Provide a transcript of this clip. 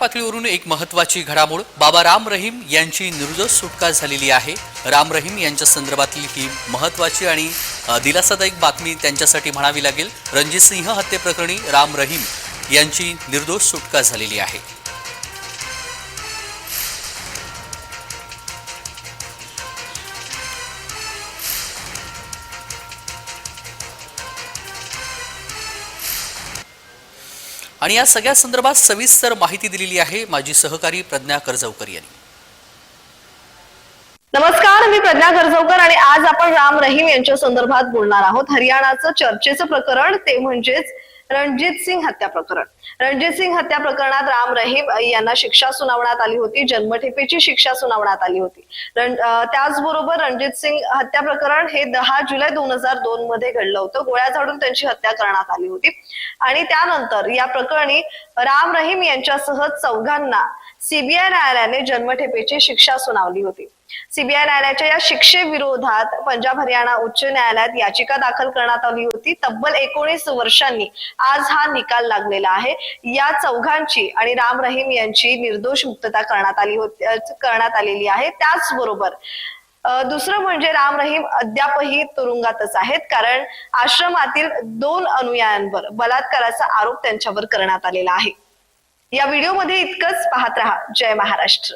पातळीवरून एक महत्वाची घडामोड. बाबा राम रहीम यांची निर्दोष सुटका झालेली आहे. राम रहीम यांच्या संदर्भातली ही महत्वाची आणि दिलासादायक बातमी त्यांच्यासाठी म्हणावी लागेल. रणजित सिंह हत्येप्रकरणी राम रहीम यांची निर्दोष सुटका झालेली आहे. आणि या सगळ्या संदर्भात सविस्तर माहिती दिलेली आहे माझी सहकारी प्रज्ञा कर्जवकर यांनी. नमस्कार मी प्रज्ञा गरजवकर आणि आज आपण राम रहीम यांच्या संदर्भात बोलणार आहोत. हरियाणाचं चर्चेचं प्रकरण ते म्हणजेच रणजित सिंग हत्या प्रकरण. रणजित सिंग हत्या प्रकरणात राम रहीम यांना शिक्षा सुनावण्यात आली होती जन्मठेपेची शिक्षा सुनावण्यात आली होती. त्याचबरोबर रणजित सिंग हत्या प्रकरण हे दहा जुलै दोन हजार दोन मध्ये घडलं होतं. गोळ्या झाडून त्यांची हत्या करण्यात आली होती. आणि त्यानंतर या प्रकरणी राम रहीम यांच्यासह चौघांना सीबीआय न्यायालयाने जन्मठेपेची शिक्षा सुनावली होती. सीबीआय न्यायालयाच्या या शिक्षेविरोधात पंजाब हरियाणा उच्च न्यायालयात याचिका दाखल करण्यात आली होती. तब्बल एकोणीस वर्षांनी आज हा निकाल लागलेला आहे. या चौघांची आणि राम रहीम यांची निर्दोष मुक्तता करण्यात आली होती करण्यात आलेली आहे. त्याचबरोबर दुसरं म्हणजे राम रहीम अद्यापही तुरुंगातच आहेत. कारण आश्रमातील दोन अनुयायांवर बलात्काराचा आरोप त्यांच्यावर करण्यात आलेला आहे. या व्हिडिओमध्ये इतकंच. पाहत राहा. जय महाराष्ट्र.